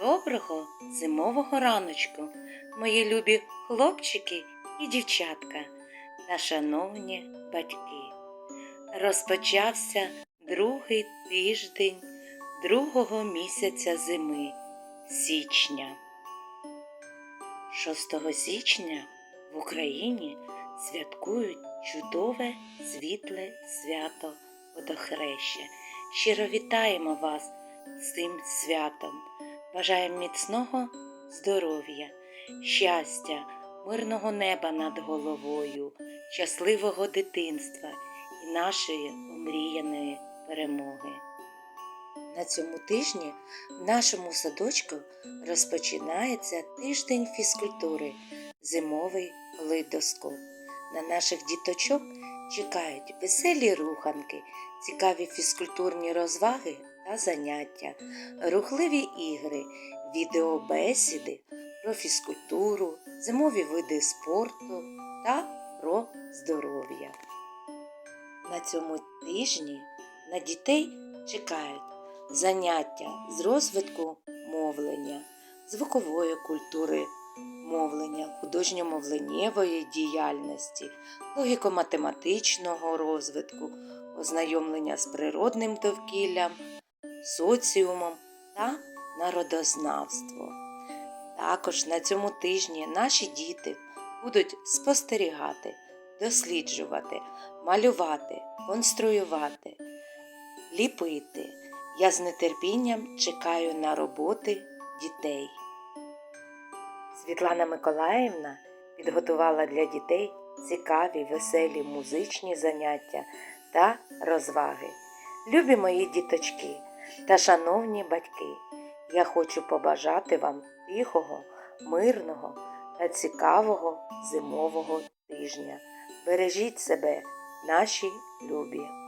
Доброго зимового раночку, мої любі хлопчики і дівчатка та шановні батьки. Розпочався другий тиждень другого місяця зими січня. 6 січня в Україні святкують чудове світле свято водохреща. Щиро вітаємо вас з цим святом. Бажаємо міцного здоров'я, щастя, мирного неба над головою, щасливого дитинства і нашої омріяної перемоги. На цьому тижні в нашому садочку розпочинається тиждень фізкультури, зимовий калейдоскоп. На наших діточок чекають веселі руханки, цікаві фізкультурні розваги та заняття, рухливі ігри, відеобесіди про фізкультуру, зимові види спорту та про здоров'я. На цьому тижні на дітей чекають заняття з розвитку мовлення, звукової культури мовлення, художньо-мовленнєвої діяльності, логіко-математичного розвитку, ознайомлення з природним довкіллям, соціумом та народознавство. Також на цьому тижні наші діти будуть спостерігати, досліджувати, малювати, конструювати, ліпити. Я з нетерпінням чекаю на роботи дітей. Світлана Миколаївна підготувала для дітей цікаві, веселі музичні заняття та розваги. Любі мої діточки та шановні батьки, я хочу побажати вам тихого, мирного та цікавого зимового тижня. Бережіть себе, наші любі